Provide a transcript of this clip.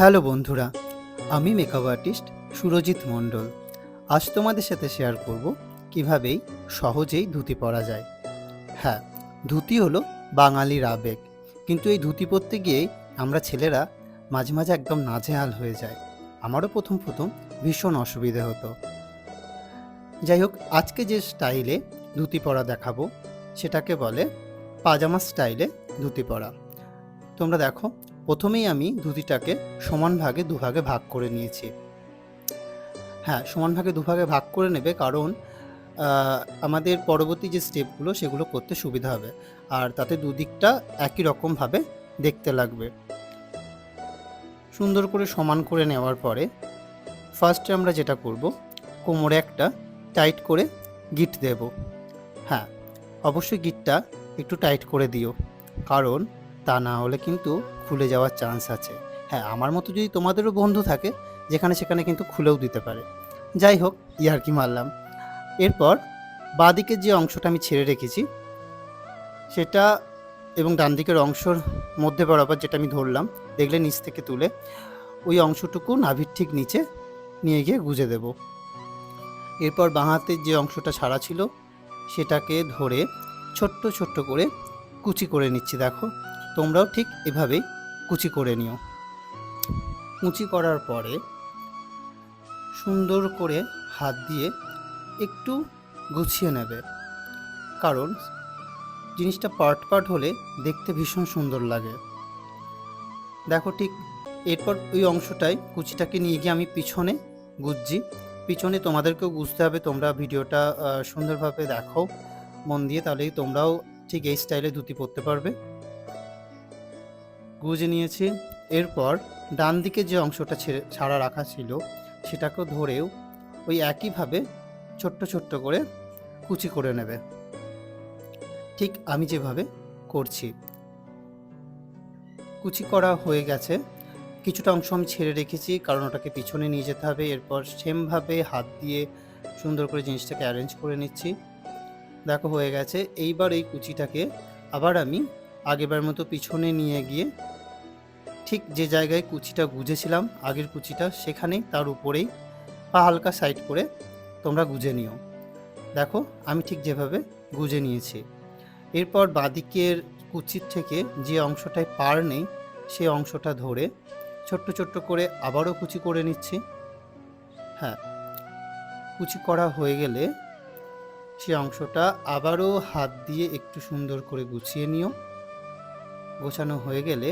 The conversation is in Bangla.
হ্যালো বন্ধুরা, আমি মেকআপ আর্টিস্ট সুরজিৎ মণ্ডল। আজ তোমাদের সাথে শেয়ার করব কিভাবেই সহজেই ধুতি পরা যায়। হ্যাঁ ধুতি হলো বাঙালির আবেগ, কিন্তু এই ধুতি পরতে গিয়েই আমরা ছেলেরা মাঝে মাঝে একদম নাজেহাল হয়ে যায় আমারও প্রথম প্রথম ভীষণ অসুবিধে হতো। যাই হোক, আজকে যে স্টাইলে ধুতি পরা দেখাবো, সেটাকে বলে পাজামা স্টাইলে ধুতি পরা। তোমরা দেখো প্রথমেই আমি ধুতিটাকে সমান ভাগে দুভাগে ভাগ করে নিয়েছি। হ্যাঁ সমান ভাগে দুভাগে ভাগ করে নেবে কারণ আমাদের পরবর্তী যে স্টেপগুলো সেগুলো করতে সুবিধা হবে। আর তাতে দুদিকটা একই রকমভাবে দেখতে লাগবে। সুন্দর করে সমান করে নেওয়ার পরে, ফার্স্টে আমরা যেটা করব, কোমরে একটা টাইট করে গিট দেব। হ্যাঁ অবশ্যই গিটটা একটু টাইট করে দিও। কারণ তা না হলে কিন্তু খুলে যাওয়ার চান্স আছে। হ্যাঁ আমার মতো যদি তোমাদেরও বন্ধু থাকে, যেখানে সেখানে কিন্তু খুলেও দিতে পারে। যাই হোক ইয়ার্কি মারলাম। এরপর বাঁদিকের যে অংশটা আমি ছেড়ে রেখেছি, সেটা এবং ডান দিকের অংশর মধ্যে বরাবর যেটা আমি ধরলাম, দেখলে নিচ থেকে তুলে ওই অংশটুকু নাভির ঠিক নিচে নিয়ে গিয়ে গুজে দেব। এরপর বাঁ হাতের যে অংশটা ছাড়া ছিল, সেটাকে ধরে ছোট্ট ছোট্ট করে কুচি করে নিচ্ছি, দেখো। তোমরাও ঠিক এভাবেই কুচি করে নিও। কুচি করার পরে সুন্দর করে হাত দিয়ে একটু গুছিয়ে নেবে। কারণ জিনিসটা পার্ট পার্ট হলে দেখতে ভীষণ সুন্দর লাগে। দেখো ঠিক এরপর ওই অংশটাই কুচিটাকে নিয়ে গিয়ে আমি পিছনে গুজছি। পিছনে তোমাদেরকেও বুঝতে হবে, তোমরা ভিডিওটা সুন্দরভাবে দেখো মন দিয়ে তাহলেই তোমরাও ঠিক এই স্টাইলে ধুতি পরতে পারবে। গুজে নিয়েছি। এরপর ডান দিকে যে অংশটা ছেড়ে ছাড়া রাখা ছিল, সেটাকেও ধরেও ওই একইভাবে ছোট্ট ছোট্ট করে কুচি করে নেবে। ঠিক আমি যেভাবে করছি। কুচি করা হয়ে গেছে। কিছুটা অংশ আমি ছেড়ে রেখেছি, কারণ ওটাকে পিছনে নিয়ে যেতে হবে। এরপর সেমভাবে হাত দিয়ে সুন্দর করে জিনিসটাকে অ্যারেঞ্জ করে নিচ্ছি। দেখো হয়ে গেছে। এইবার এই কুচিটাকে আবার আমি আগেবার মতো পিছনে নিয়ে গিয়ে ঠিক যে জায়গায় কুচিটা গুজেছিলাম, আগের কুচিটা সেখানেই তার উপরেই পা হালকা সাইড করে তোমরা গুজে নিও। দেখো, আমি ঠিক যেভাবে গুজে নিয়েছি। এরপর বাঁদিকের কুচির থেকে যে অংশটায় পার নেই সেই অংশটা ধরে ছোট্ট ছোট্ট করে আবারও কুচি করে নিচ্ছি। হ্যাঁ কুচি করা হয়ে গেলে সে অংশটা আবারও হাত দিয়ে একটু সুন্দর করে গুছিয়ে নিও। গোছানো হয়ে গেলে